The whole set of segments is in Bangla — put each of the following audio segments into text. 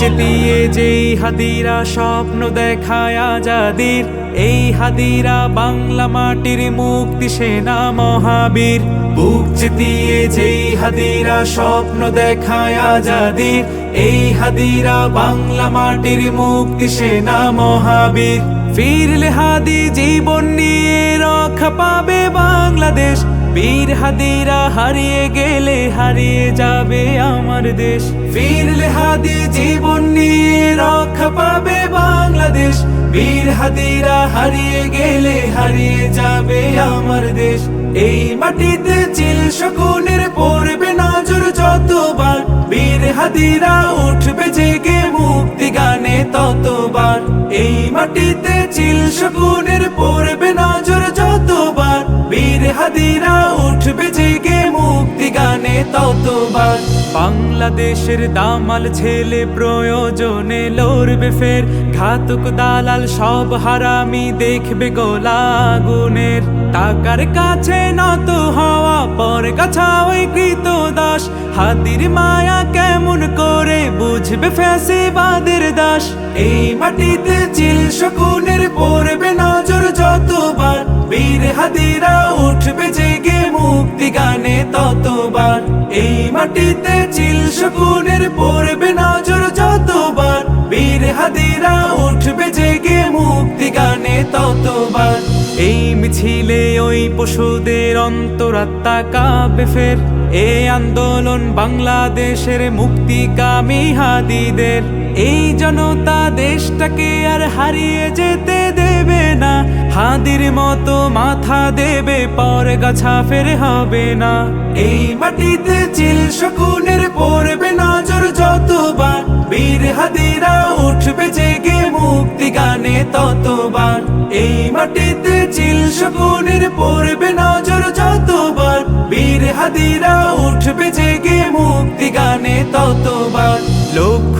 চেতিয়ে যেই হাদিরা স্বপ্ন দেখায় আজাদির, এই হাদিরা বাংলা মাটির মুক্তি সেনা মহাবীর। বুক চেতিয়ে যেই হাদিরা স্বপ্ন দেখায় আজাদির, এই হাদিরা বাংলা মাটির মুক্তি সেনা মহাবীর। ফিরলে হাদি জীবন নিয়ে রক্ষা পাবে বাংলাদেশ বীর হাদিরা হারিয়ে গেলে হারিয়ে যাবে আমার দেশ। ফিরলে হাদি জীবন নিয়ে রক্ষা পাবে বাংলাদেশ। বীর হাদিরা হারিয়ে গেলে হারিয়ে যাবে আমার দেশ। এই মাটিতে চিল শকুনের পড়বে নজর যতবার। বীর হাদিরা উঠবে জেগে মুক্তি গানে ততবার। এই মাটিতে চিল শকুনের ততবার বাংলাদেশের দামাল ছেলে প্রয়োজনে লড়বে ফের। ঘাতক দালাল সব হারামি দেখবে গোলা আগুনের টাকার কাছে নত হওয়া, পর কাছা কৃত দাস হাতির মায়া কেমন করে বুঝবে ফেসে ফ্যাসিবাদের দাস। এই মাটিতে চিল শকুনের পড়বে নজর যতবার। বীর হাদিরা উঠবে জেগে মুক্তি গানে এই মাটিতে চিল শকুনের পড়বে নজর যতবার। বীর হাদিরা উঠবে জেগে মুক্তি গানে ততবার। এই মিছিলে ওই পশুদের অন্তরাত্মা কাঁপে ফের। এ আন্দোলন বাংলাদেশের মুক্তিকামী হাদিদের। এই জনতা দেশটাকে আর হারিয়ে যেতে না হাদির মতো মাথা দেবে পর গাছা ফের হবে না। এই মাটিতে চিল শকুনের পড়বে নজর যতবার। বীর হাদিরা উঠবে জেগে মুক্তি গানে ততবার। এই মাটিতে চিল শকুনের পড়বে নজর যতবার। বীর হাদিরা উঠবে জেগে মুক্তি গানে ততবার।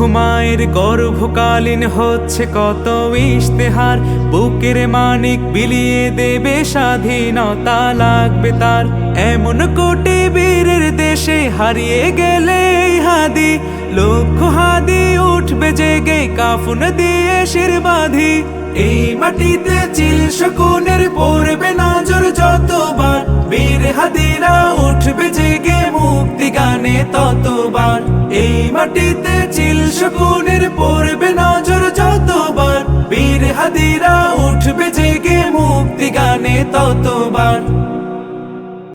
মায়ের গর্ভকালীন হচ্ছে কত ইশতেহার। বুকের মানিক বিলিয়ে দেবে স্বাধীনতা, লাগবে তার। এমন কোটি বীরের দেশে হারিয়ে গেলে হাদি। লক্ষ হাদি উঠবে জেগে, কাফুন দিয়ে শির বাঁধি। এই মাটিতে চিল শকুনের পড়বে নজর যতবার। বীর হাদিরা উঠবে জেগে মুক্তি গানে ততবার। এই মাটিতে চিল শকুনের পড়বে নজর যতবার। বীর হাদিরা উঠবে জেগে মুক্তি গানে ততবার।